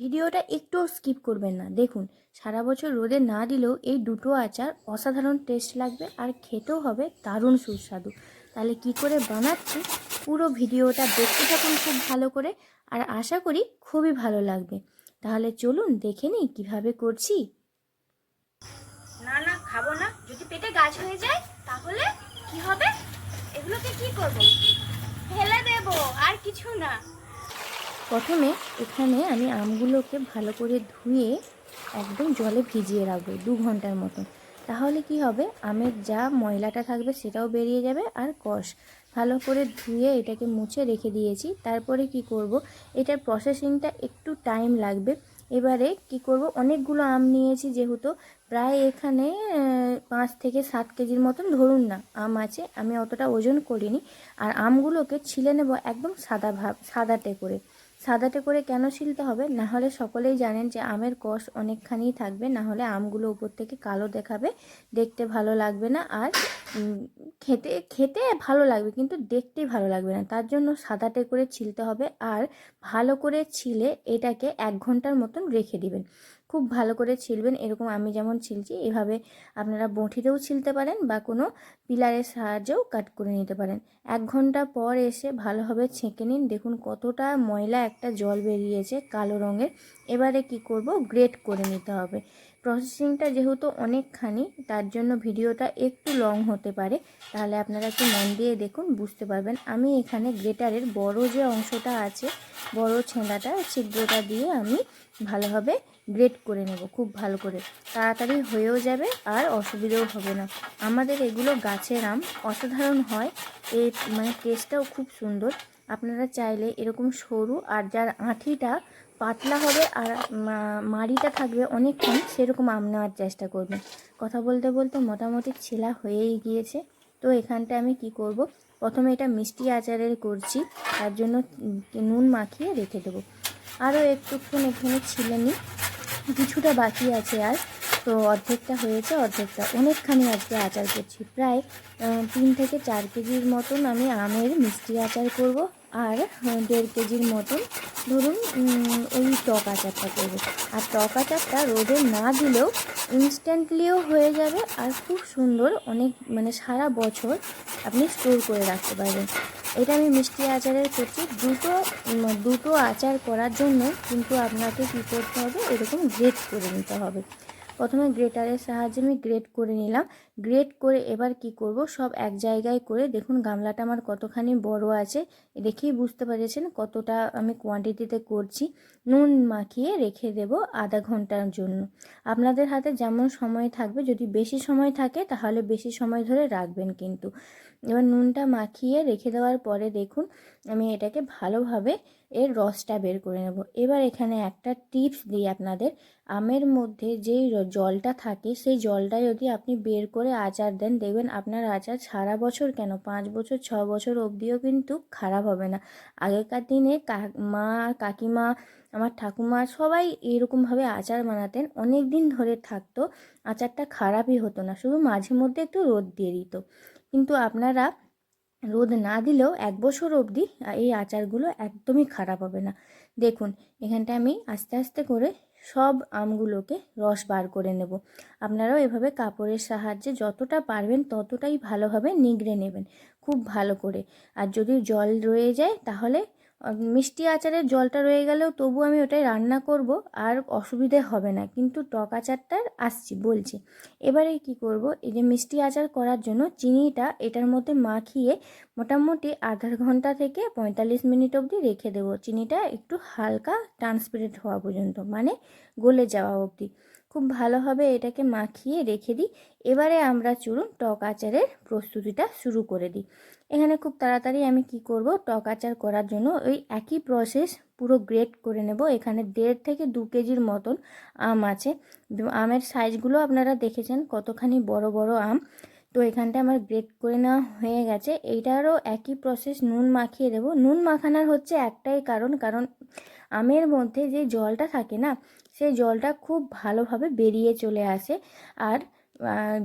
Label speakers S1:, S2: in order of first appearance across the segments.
S1: ভিডিওটা একটুও স্কিপ করবেন না। দেখুন, সারা বছর রোদে না দিলেও এই দুটো আচার অসাধারণ টেস্ট লাগবে আর খেতেও হবে দারুণ সুস্বাদু। তাহলে কি করে বানাচ্ছি? পুরো ভিডিওটা দেখতে থাকুন খুব ভালো করে আর আশা করি খুবই ভালো লাগবে। তাহলে চলুন দেখে নিই কীভাবে করছি।
S2: না না, খাব না। যদি পেটে গাছ হয়ে যায়, তাহলে কি হবে? এগুলোকে কি করব? ফেলে দেব, আর কিছু না।
S1: প্রথমে এখানে আমি আমগুলোকে ভালো করে ধুয়ে একদম জলে ভিজিয়ে রাখব দু ঘণ্টার মতন। তাহলে কি হবে? আমের যা ময়লাটা থাকবে সেটাও বেরিয়ে যাবে আর কষ। ভালো করে ধুয়ে এটাকে মুছে রেখে দিয়েছি। তারপরে কি করব? এটার প্রসেসিংটা একটু টাইম লাগবে। এবারে কি করব? অনেকগুলো আম নিয়েছি যেহেতু প্রায় এখানে পাঁচ থেকে সাত কেজির মতন ধরুন না আম আছে। আমি অতটা ওজন করিনি। আর আমগুলোকে ছিলে নেব একদম সাদা ভাব, সাদাটে করে। সাদাটে করে কেন শিলতে হবে? না হলে সকলেই জানেন যে আমের কষ অনেকখানি থাকবে না হলে আমগুলো উপর থেকে কালো দেখাবে, দেখতে ভালো লাগবে না আর খেতে খেতে ভালো লাগবে কিন্তু দেখতে ভালো লাগবে না। তার জন্য সাদাটে করে ছিলতে হবে আর ভালো করে ছিলে এটাকে এক ঘণ্টার মতন রেখে দিবেন। খুব ভালো করে ছিলবেন এরকম আমি যেমন ছিলছি, এভাবে আপনারা বঁঠিতেও ছিলতে পারেন বা কোনো পিলারের সাহায্যেও কাট করে নিতে পারেন। এক ঘণ্টা পর এসে ভালোভাবে ছেঁকে নিন, দেখুন কতটা ময়লা একটা জল বেরিয়েছে কালো রঙের। এবারে কি করব? গ্রেট করে নিতে হবে। প্রসেসিংটা যেহেতু অনেকখানি, তার জন্য ভিডিওটা একটু লং হতে পারে। তাহলে আপনারা একটু মন দিয়ে দেখুন, বুঝতে পারবেন। আমি এখানে গ্রেটারের বড় যে অংশটা আছে, বড় ছেঁড়াটা ছিদ্রটা দিয়ে আমি ভালোভাবে গ্রেট করে নেব, খুব ভালো করে। তাড়াতাড়ি হয়েও যাবে আর অসুবিধেও হবে না। আমাদের এগুলো গাছের আম অসাধারণ হয়। এর মানে টেস্টটাও খুব সুন্দর। আপনারা চাইলে এরকম সরু আর যার আঁঠিটা পাতলা হবে আর মাড়িটা থাকবে অনেকক্ষণ, সেরকম আম নেওয়ার চেষ্টা করবেন কথা বলতে বলতে মোটামুটি ছেলা হয়েই গিয়েছে। তো এখানটা আমি কি করব? প্রথমে এটা মিষ্টি আচারের করছি। তার জন্য নুন মাখিয়ে রেখে দেবো। আরও একটুক্ষণ এখানে ছিলে নিই। কিছুটা বাকি আছে আর। তো অর্ধেকটা হয়েছে, অর্ধেকটা অনেকখানি আজকে আচার করছি। প্রায় তিন থেকে চার কেজির মতন আমি আমের মিষ্টি আচার করব। আর দেড় কেজির মতন, ধরুন ওই টক আচারটা করব। আর টক আচারটা রোদে না দিলেও ইনস্ট্যান্টলিও হয়ে যাবে আর খুব সুন্দর অনেক মানে সারা বছর আপনি স্টোর করে রাখতে পারবেন। এটা আমি মিষ্টি আচারের করছি দুটো দুটো আচার করার জন্য কিন্তু আপনাকে কী করতে হবে, এরকম গ্রেট করে নিতে হবে। প্রথমে গ্রেটারের সাহায্যে আমি গ্রেট করে নিলাম। গ্রেট করে এবার কি করব? সব এক জায়গায় করে দেখুন গামলাটা আমার কতখানি বড় আছে। দেখেই বুঝতে পেরেছেন কতটা আমি কোয়ান্টিটিতে করছি। নুন মাখিয়ে রেখে দেব আধা ঘণ্টার জন্য। আপনাদের হাতে যেমন সময় থাকবে, যদি বেশি সময় থাকে তাহলে বেশি সময় ধরে রাখবেন কিন্তু। এবার নুনটা মাখিয়ে রেখে দেওয়ার পরে দেখুন আমি এটাকে ভালোভাবে এর রসটা বের করে নেব। এবার এখানে একটা টিপস দিই আপনাদের। আমের মধ্যে যেই জলটা থাকে, সেই জলটা যদি আপনি বের করে আচার দেন, দেখবেন আপনার আচার সারা বছর কেন, পাঁচ বছর, ছ বছর অবধিও কিন্তু খারাপ হবে না। আগেকার দিনে মা, কাকিমা, আমার ঠাকুমা সবাই এরকমভাবে আচার বানাতেন। অনেক দিন ধরে থাকতো, আচারটা খারাপই হতো না, শুধু মাঝে মধ্যে একটু রোদ দিয়ে দিত। কিন্তু আপনারা রোদ না দিলেও এক বছর অবধি এই আচারগুলো একদমই খারাপ হবে না। দেখুন এখানটা আমি আস্তে আস্তে করে সব আমগুলোকে রস বার করে নেব। আপনারাও এভাবে কাপড়ের সাহায্যে যতটা পারবেন ততটাই ভালোভাবে নিগড়ে নেবেন, খুব ভালো করে। আর যদি জল রয়ে যায় তাহলে মিষ্টি আচারের জলটা রয়ে গেলেও তবু আমি ওটাই রান্না করব, আর অসুবিধে হবে না। কিন্তু টক আচারটার আসছি, বলছি। এবারে কি করব? এই যে মিষ্টি আচার করার জন্য চিনিটা এটার মধ্যে মাখিয়ে মোটামুটি আধা ঘণ্টা থেকে পঁয়তাল্লিশ মিনিট অবধি রেখে দেবো। চিনিটা একটু হালকা ট্রান্সপারেন্ট হওয়া পর্যন্ত মানে গলে যাওয়া অবধি। খুব ভালোভাবে এটাকে মাখিয়ে রেখে দিই। এবারে আমরা চলুন টক আচারের প্রস্তুতিটা শুরু করে দিই। এখানে খুব তাড়াতাড়ি আমি কি করব? টক আচার করার জন্য ওই একই প্রসেস পুরো গ্রেট করে নেব। এখানে দেড় থেকে দু কেজির মতন আম আছে। আমের সাইজগুলো আপনারা দেখেছেন, কতখানি বড় বড় আম। তো এখানটা আমার গ্রেট করে নেওয়া হয়ে গেছে। এইটারও একই প্রসেস নুন মাখিয়ে দেবো। নুন মাখানোর হচ্ছে একটাই কারণ কারণ আমের মধ্যে যে জলটা থাকে না সেই জলটা খুব ভালোভাবে বেরিয়ে চলে আসে। আর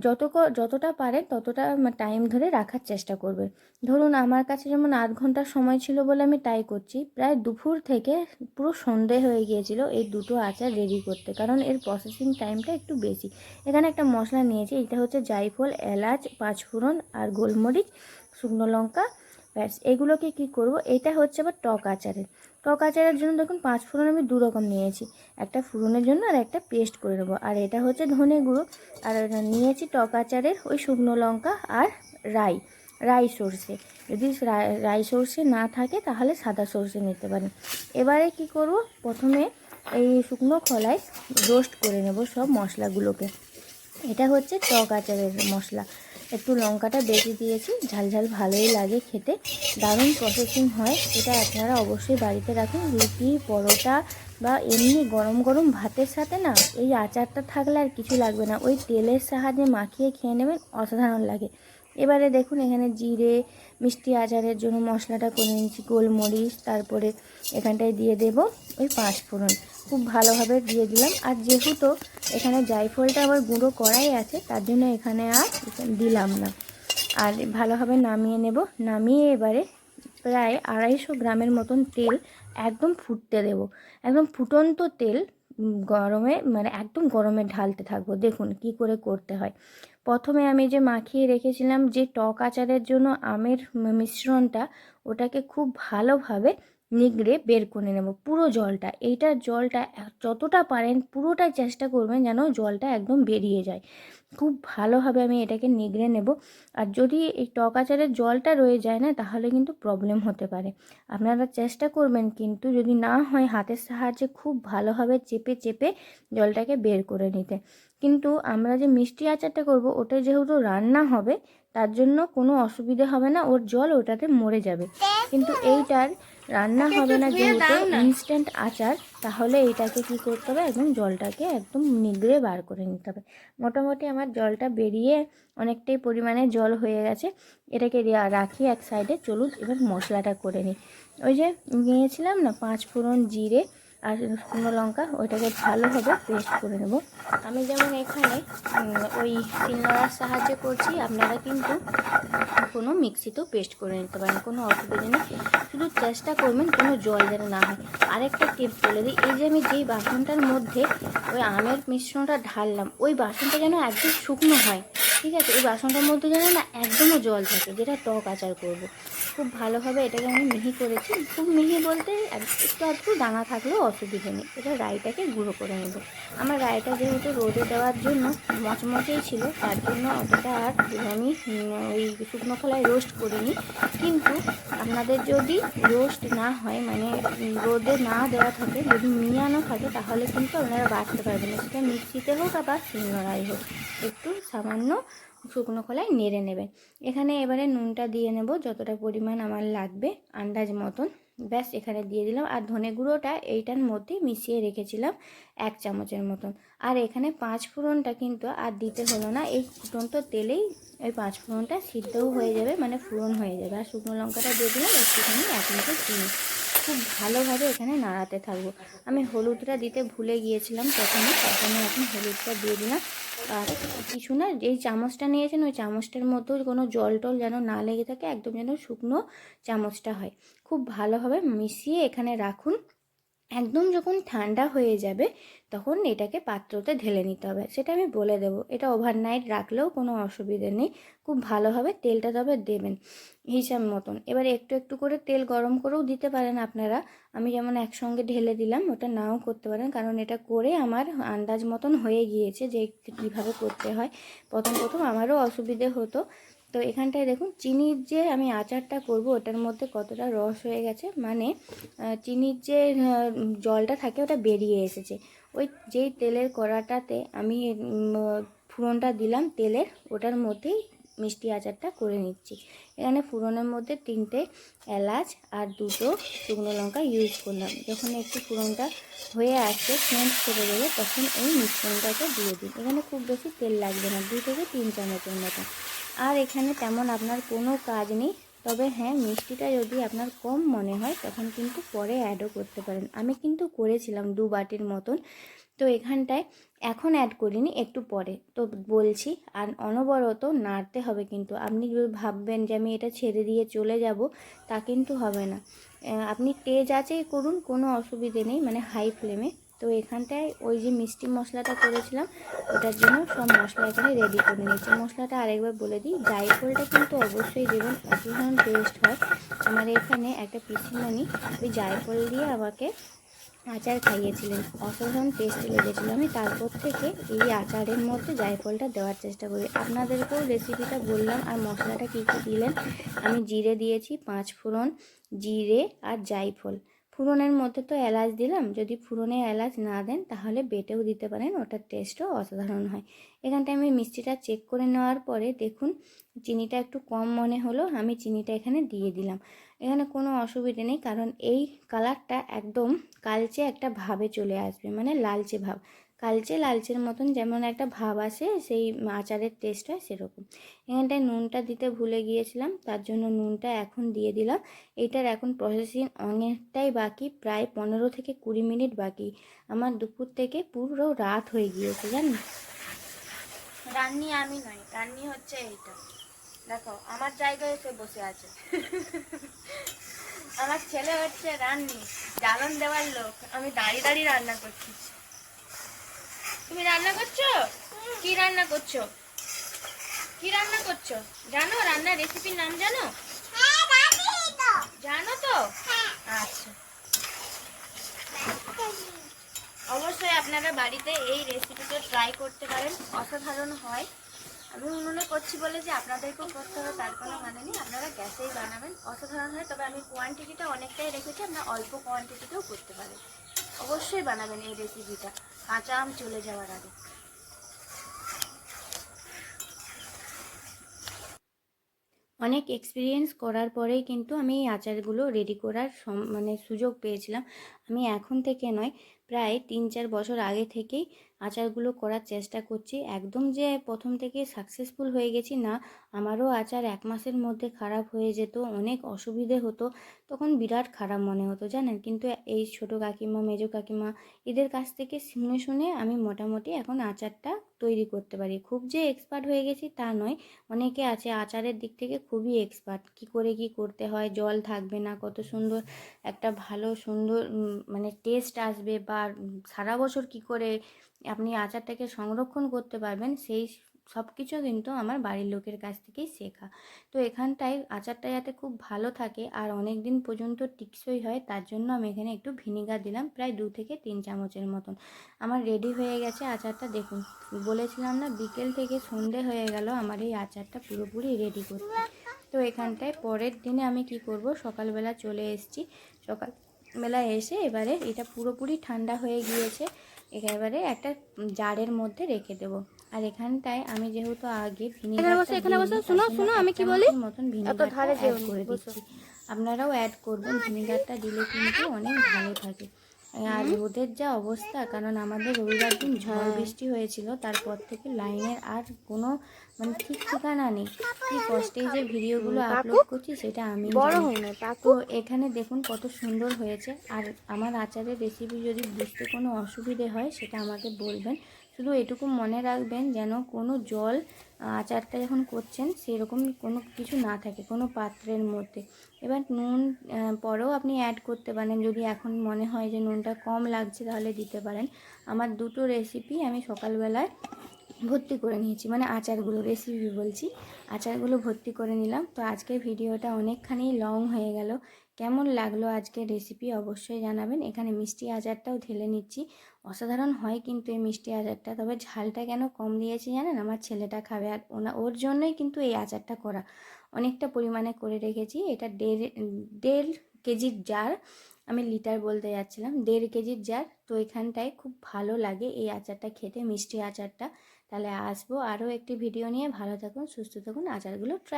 S1: যত যতটা পারে ততটা টাইম ধরে রাখার চেষ্টা করবে ধরুন আমার কাছে যেমন আধ ঘণ্টার সময় ছিল বলে আমি তাই করছি, প্রায় দুপুর থেকে পুরো সন্ধে হয়ে গিয়েছিল এই দুটো আচার রেডি করতে, কারণ এর প্রসেসিং টাইমটা একটু বেশি। এখানে একটা মশলা নিয়েছি, এটা হচ্ছে জায়ফল, এলাচ, পাঁচফোড়ন আর গোলমরিচ, শুকনো লঙ্কা, ব্যাস। এগুলোকে কি করব? এটা হচ্ছে আবার টক আচারের। টক আচারের জন্য দেখুন পাঁচ ফোড়ন আমি দু রকম নিয়েছি। একটা ফোড়নের জন্য আর একটা পেস্ট করে নেব। আর এটা হচ্ছে ধনে গুঁড়ো। আর নিয়েছি টক আচারের ওই শুকনো লঙ্কা আর রাই রাই সর্ষে। যদি রাই সর্ষে না থাকে তাহলে সাদা সর্ষে নিতে পারেন। এবারে কি করব? প্রথমে এই শুকনো খোলায় রোস্ট করে নেব সব মশলাগুলোকে। এটা হচ্ছে টক আচারের মশলা। একটু লঙ্কাটা বেটে দিয়েছি। ঝাল ঝাল ভালোই লাগে খেতে। দারুণ প্রসেসিং হয়। এটা আপনারা অবশ্যই বাড়িতে রাখুন। রুটি, পরোটা বা এমনি গরম গরম ভাতের সাথে না এই আচারটা থাকলে আর কিছু লাগবে না। ওই তেলের সাহায্যে মাখিয়ে খেয়ে নেবেন, অসাধারণ লাগে। এবারে দেখুন এখানে জিরে, মিষ্টি আচারের জন্য মশলাটা করে নিচ্ছি গোলমরিচ, তারপরে এখানটায় দিয়ে দেব ওই পাঁচ ফোড়ন। খুব ভালোভাবে দিয়ে দিলাম। আর যেহেতু এখানে জায়ফলটা আবার গুঁড়ো করাই আছে, তার জন্য এখানে আর দিলাম না। আর ভালোভাবে নামিয়ে নেব। নামিয়ে এবারে প্রায় আড়াইশো গ্রামের মতন তেল একদম ফুটতে দেব। একদম ফুটন্ত তেল গরমে মানে একদম গরমে ঢালতে থাকব। দেখুন কি করে করতে হয়। প্রথমে আমি যে মাখিয়ে রেখেছিলাম যে টক আচারের জন্য আমের মিশ্রণটা ওটাকে খুব ভালোভাবে নিগড়ে বের করে নেব পুরো জলটা। এইটার জলটা যতটা পারেন পুরোটাই চেষ্টা করবেন যেন জলটা একদম বেরিয়ে যায়। খুব ভালোভাবে আমি এটাকে নিগড়ে নেব। আর যদি এই টক আচারের জলটা রয়ে যায় না, তাহলে কিন্তু প্রবলেম হতে পারে। আপনারা চেষ্টা করবেন কিন্তু যদি না হয় হাতের সাহায্যে খুব ভালোভাবে চেপে চেপে জলটাকে বের করে নিতে। কিন্তু আমরা যে মিষ্টি আচারটা করব, ওটা যেহেতু রান্না হবে, তার জন্য কোনো অসুবিধা হবে না, ওর জল ওটাতে মরে যাবে। কিন্তু এইটার রান্না হবে না যেহেতু ইনস্ট্যান্ট আচার তাহলে এটাকে কি করতে হবে? একদম জলটাকে একদম নিগড়ে বার করে নিতে হবে। মোটামুটি আমার জলটা বেরিয়ে অনেকটাই পরিমাণে জল হয়ে গেছে। এটাকে রাখি এক সাইডে চলুন এবার মশলাটা করে নিই। ওই যে নিয়েছিলাম না পাঁচ ফোড়ন জিরে আর শুকনো লঙ্কা, ওইটাকে ভালোভাবে পেস্ট করে নেব। আমি যেমন এখানে ওই শিলনোড়ার সাহায্যে করছি, আপনারা কিন্তু কোনো মিক্সিতেও পেস্ট করে নিতে পারেন, কোনো অসুবিধা নেই। শুধু চেষ্টা করবেন কোনো জল যেন না হয়। আরেকটা টিপস বলে দিই, এই যে আমি যেই বাসনটার মধ্যে ওই আমের মিশ্রণটা ঢাললাম, ওই বাসনটা যেন একদম শুকনো হয়। ঠিক আছে ওই বাসনটার মধ্যে যেন না একদমও জল থাকে, যেটা টক আচার করব। খুব ভালোভাবে এটাকে আমি মিহি করেছি। খুব মিহি বলতে এক- একটু আধটু দানা থাকলেও অসুবিধে নেই। এটা রাইটাকে গুঁড়ো করে নেব। আমার রাইটা যেহেতু রোদে দেওয়ার জন্য মচমচেই ছিল, তার জন্য অতটা আর আমি ওই শুকনো খোলায় রোস্ট করিনি। কিন্তু আপনাদের যদি রোস্ট না হয় মানে রোদে না দেওয়া থাকে, যদি মিয়ানো থাকে, তাহলে কিন্তু আপনারা বাঁচতে পারবেন সেটা মিক্সিতে হোক আবার শিলনোড়াই হোক। একটু সামান্য শুকনো খোলায় নেড়ে নেবেন। এখানে এবারে নুনটা দিয়ে নেব, যতটা পরিমাণ আমার লাগবে আন্দাজ মতন। ব্যাস, এখানে দিয়ে দিলাম। আর ধনে গুঁড়োটা এইটার মধ্যেই মিশিয়ে রেখেছিলাম এক চামচের মতন। আর এখানে পাঁচ ফোড়নটা কিন্তু আর দিতে হলো না। এই ফুটন্ত তেলেই ওই পাঁচ ফোড়নটা সিদ্ধও হয়ে যাবে মানে ফোড়ন হয়ে যাবে। আর শুকনো লঙ্কাটা দিয়ে দিলাম একটুখানি, এক মুঠো চিনি। খুব ভালোভাবে এখানে নাড়াতে থাকব। আমি হলুদটা দিতে ভুলে গিয়েছিলাম প্রথমে জন্য এখন হলুদটা দিয়ে দিলাম। আর কিছু না, যেই চামচটা নিয়েছেন ওই চামচটার মধ্যে কোনো জল টল যেন না লেগে থাকে, একদম যেন শুকনো চামচটা হয়। খুব ভালোভাবে মিশিয়ে এখানে রাখুন। একদম যখন ঠান্ডা হয়ে যাবে, তখন এটাকে পাত্রতে ঢেলে নিতে হবে। সেটা আমি বলে দেবো। এটা ওভারনাইট রাখলেও কোনো অসুবিধে নেই। খুব ভালোভাবে তেলটা তবে দেবেন। হিসাব মতন। এবার একটু একটু করে তেল গরম করেও দিতে পারেন আপনারা। আমি যেমন একসঙ্গে ঢেলে দিলাম, ওটা নাও করতে পারেন। কারণ এটা করে আমার আন্দাজ মতন হয়ে গিয়েছে যে কীভাবে করতে হয়। প্রথম প্রথম আমারও অসুবিধে হতো। তো এখানটায় দেখুন, চিনির যে আমি আচারটা করব, ওটার মধ্যে কতটা রস হয়ে গেছে। মানে চিনির যে জলটা থাকে, ওটা বেরিয়ে এসেছে। ওই যেই তেলের কড়াটাতে আমি ফোড়নটা দিলাম তেলের, ওটার মধ্যেই মিষ্টি আচারটা করে নিচ্ছি। এখানে ফোড়নের মধ্যে তিনটে এলাচ আর দুটো শুকনো লঙ্কা ইউজ করলাম। যখন একটু ফোড়নটা হয়ে আসছে সেন্ট করে দেবে তখন এই মিশ্রণটাকে দিয়ে দিন। এখানে খুব বেশি তেল লাগবে না দু থেকে তিন চামচের মতো। আর এখানে তেমন আপনার কোনো কাজ নেই, তবে হ্যাঁ মিষ্টিটা যদি আপনার কম মনে হয়, তখন কিন্তু পরে অ্যাডও করতে পারেন। আমি কিন্তু করেছিলাম দু বাটির মতন। তো এখানটায় এখন অ্যাড করিনি, একটু পরে। তো বলছি, আর অনবরত নাড়তে হবে কিন্তু। আপনি যদি ভাববেন যে আমি এটা ছেড়ে দিয়ে চলে যাব, তা কিন্তু হবে না। আপনি তেজ আছেই করুন, কোনো অসুবিধে নেই মানে হাই ফ্লেমে তো এখানটায় ওই যে মিষ্টি মশলাটা করেছিলাম, ওটার জন্য সব মশলা এখানে রেডি করে নিয়েছি। মশলাটা আরেকবার বলে দিই জায়ফলটা কিন্তু অবশ্যই দেবেন, অসাধারণ টেস্ট হয়। আমার এখানে একটা পিসিমণি, ওই জায়ফল দিয়ে আমাকে আচার খাইয়েছিলেন। অসাধারণ টেস্টি লেগেছিলো। আমি তারপর থেকে এই আচারের মধ্যে জায়ফলটা দেওয়ার চেষ্টা করি। আপনাদেরকেও রেসিপিটা বললাম আর মশলাটা কী কী দিলেন? আমি জিরে দিয়েছি, পাঁচ ফোড়ন, জিরে আর জায়ফল। ফুরনের মধ্যে তো এলাচ দিলাম। যদি ফুরনে এলাচ না দেন, তাহলে বেটেও দিতে পারেন। ওটার টেস্টও অসাধারণ হয়। এখানটায় আমি মিষ্টিটা চেক করে নেওয়ার পরে দেখুন, চিনিটা একটু কম মনে হলো। আমি চিনিটা এখানে দিয়ে দিলাম। এখানে কোনো অসুবিধে নেই, কারণ এই কালারটা একদম কালচে একটা ভাবে চলে আসবে মানে লালচে ভাব। কালচে লালচের মতন যেমন একটা ভাব আসে, সেই আচারের টেস্ট হয় সেরকম। এখানটায় নুনটা দিতে ভুলে গিয়েছিলাম, তার জন্য নুনটা এখন দিয়ে দিলাম। এইটার এখন প্রসেসিং অনেকটাই বাকি, প্রায় পনেরো থেকে কুড়ি মিনিট বাকি। আমার দুপুর থেকে পুরো রাত হয়ে গিয়েছে জানেন
S2: রান্নি আমি নয়, রান্নি হচ্ছে এইটা। দেখো, আমার জায়গায় এসে বসে আছে। আমার ছেলে হচ্ছে রান্নি, জ্বালন দেওয়ার লোক। আমি দাঁড়িয়ে দাঁড়িয়ে রান্না করছি। তুমি রান্না করছ? কি রান্না করছ? কি রান্না করছ? জানো, রান্নার রেসিপির নাম জানো? জানো তো? আচ্ছা। অবশ্যই আপনারা বাড়িতে এই রেসিপিটা ট্রাই করতে পারেন। অসাধারণ হয়। আমি উনুনে করছি বলে যে আপনাদেরকেও করতে হবে, তার কোনো মানে নেই। আপনারা গ্যাসেই বানাবেন। অসাধারণ হয়, তবে আমি কোয়ান্টিটিটা অনেকটাই রেখেছি আপনারা অল্প কোয়ান্টিটিতেও করতে পারেন অবশ্যই বানাবেন এই রেসিপিটা কাঁচা আম চলে যাওয়ার আগে।
S1: অনেক এক্সপিরিয়েন্স করার পরেই কিন্তু আমি এই আচারগুলো রেডি করার মানে সুযোগ পেয়েছিলাম। আমি এখন থেকে নয়, প্রায় তিন চার বছর আগে থেকেই আচারগুলো করার চেষ্টা করছি। একদম যে প্রথম থেকে সাকসেসফুল হয়ে গেছি না, আমারও আচার এক মাসের মধ্যে খারাপ হয়ে যেত, অনেক অসুবিধে হতো, তখন বিরাট খারাপ মনে হতো, জানেন? কিন্তু এই ছোট কাকিমা, মেজো কাকিমা, এদের কাছ থেকে শুনে শুনে আমি মোটামুটি এখন আচারটা তৈরি করতে পারি। খুব যে এক্সপার্ট হয়ে গেছি তা নয়, অনেকে আছে আচারের দিক থেকে খুবই এক্সপার্ট কি করে কি করতে হয়, জল থাকবে না, কত সুন্দর একটা ভালো সুন্দর মানে টেস্ট আসবে বা সারা বছর কি করে আপনি আচারটাকে সংরক্ষণ করতে পারবেন, সেই সব কিছু কিন্তু আমার বাড়ির লোকের কাছ থেকেই শেখা। তো এখানটায় আচারটা যাতে খুব ভালো থাকে আর অনেক দিন পর্যন্ত টিকসই হয়, তার জন্য আমি এখানে একটু ভিনিগার দিলাম, প্রায় দু থেকে তিন চামচের মতন। আমার রেডি হয়ে গেছে আচারটা, দেখুন। বলেছিলাম না, বিকেল থেকে সন্ধে হয়ে গেল আমার এই আচারটা পুরোপুরি রেডি করতে। তো এখানটায় পরের দিনে আমি কি করব, সকালবেলা চলে এসেছি। সকালবেলা এসে এবারে এটা পুরোপুরি ঠান্ডা হয়ে গিয়েছে। এবারে একটা জারের মধ্যে রেখে দেব। আর এখানটায় আমি যেহেতু আগে
S2: এখানে বসো, এখানে বসো, শোনো, শোনো, আমি কি বলি?
S1: মতন ভিনিগারটা অ্যাড করে দিচ্ছি। আপনারাও অ্যাড করবেন ভিনিগারটা দিলে কিন্তু অনেক ভালো থাকে। আর রোদের যা অবস্থা কারণ আমাদের রবিবার দিন ঝড়
S2: হ্যাঁ।
S1: বৃষ্টি হয়েছিল তারপর থেকে লাইনের আর কোনো মানে ঠিক ঠিকানা নেই। কি কষ্টে যে ভিডিওগুলো আপলোড করছি সেটা আমি তো এখানে দেখুন কত সুন্দর হয়েছে আর আমার আচারের রেসিপি যদি বুঝতে কোনো অসুবিধে হয় সেটা আমাকে বলবেন। শুধু এটুকু মনে রাখবেন যেন কোনো জল আচারটা যখন করছেন সেরকম কোনো কিছু না থাকে, কোনো পাত্রের মধ্যে। এবার নুন পরেও আপনি অ্যাড করতে পারেন। যদি এখন মনে হয় যে নুনটা কম লাগছে তাহলে দিতে পারেন। আমার দুটো রেসিপি আমি সকালবেলায় ভর্তি করে নিয়েছি মানে আচারগুলো রেসিপি বলছি। আচারগুলো ভর্তি করে নিলাম। তো আজকের ভিডিওটা অনেকখানি লং হয়ে গেল। কেমন লাগল আজকের রেসিপি অবশ্যই জানাবেন। এখানে মিষ্টি আচারটাও ঢেলে নিচ্ছি। অসাধারণ হয় কিন্তু এই মিষ্টি আচারটা। তবে ঝালটা কেন কম দিয়েছি জানেন? আমার ছেলেটা খাবে আর ওনা, ওর জন্যই কিন্তু এই আচারটা করা। অনেকটা পরিমাণে করে রেখেছি। এটা দেড় দেড় কেজির জার আমি লিটার বলতে যাচ্ছিলাম। দেড় কেজির জার তো এখানটায় খুব ভালো লাগে এই আচারটা খেতে, মিষ্টি আচারটা। তাহলে আসব আরও একটি ভিডিও নিয়ে। ভালো থাকুন, সুস্থ থাকুন, আচারগুলো ট্রাই